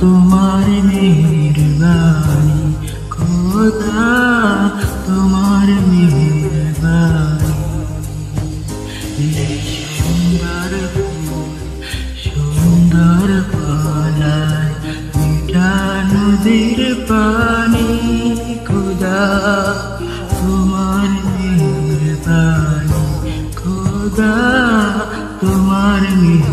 তোমার মেহরবানি খোদা তোমার মেহরবানি সুন্দর সুন্দর পালায় মিঠা নদীর পানি, খোদা তোমার মেহরবানি খোদা তোমার মেহর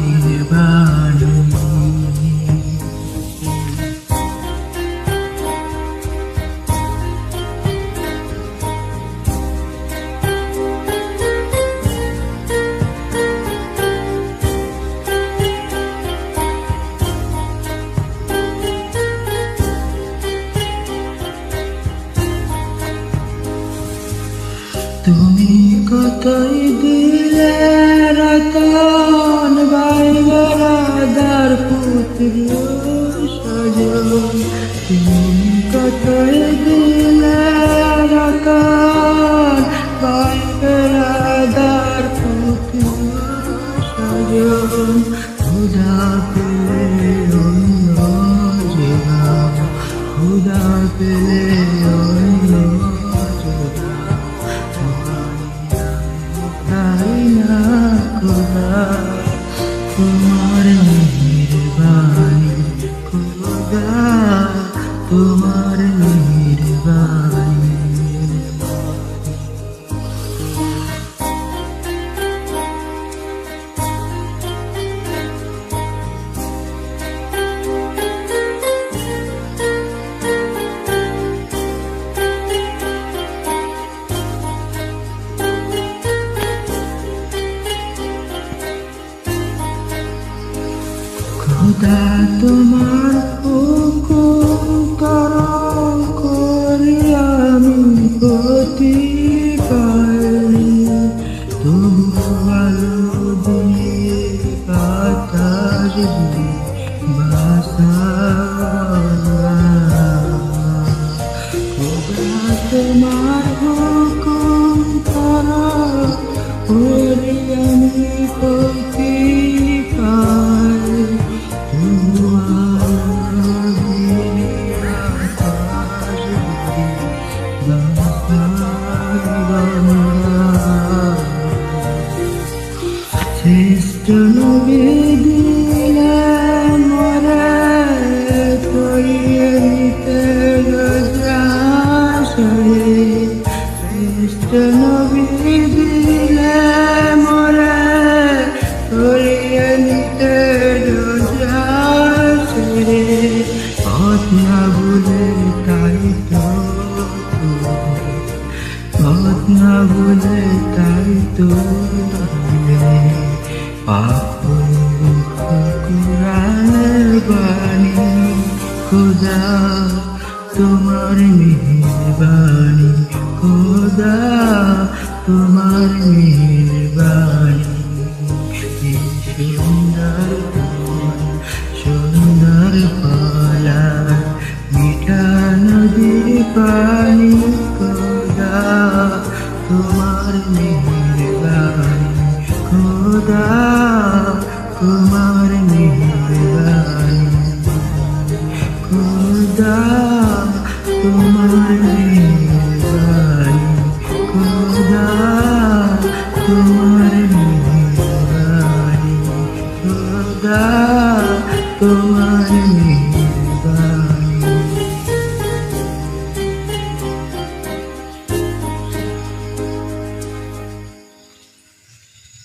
কতই দিলে বাইবের আদার পুত্র সজন? খুদা পেলে অন্য জীবন খুদা পেলে অন্য খোদা তোমার হুকুম করম করি আমি গতি পাই তবু আলো দিয়ে বাসা খোদা তোমার শ্রেষ্ঠ নবী দিলে মরে তরিয়ে নিতে শ্রেষ্ঠ নবী দিলে মরে তরিয়ে নিতে লজ্জাশয়ে ভুলে তাই তো পথ না ভুলে তাই পাপ কুরানের বাণী খোদা তোমার মেহরবানি খোদা তোমার মেহরবানি সুন্দর সুন্দর পালা মিঠা নদীর পানি খোদা তোমার মেহরবানি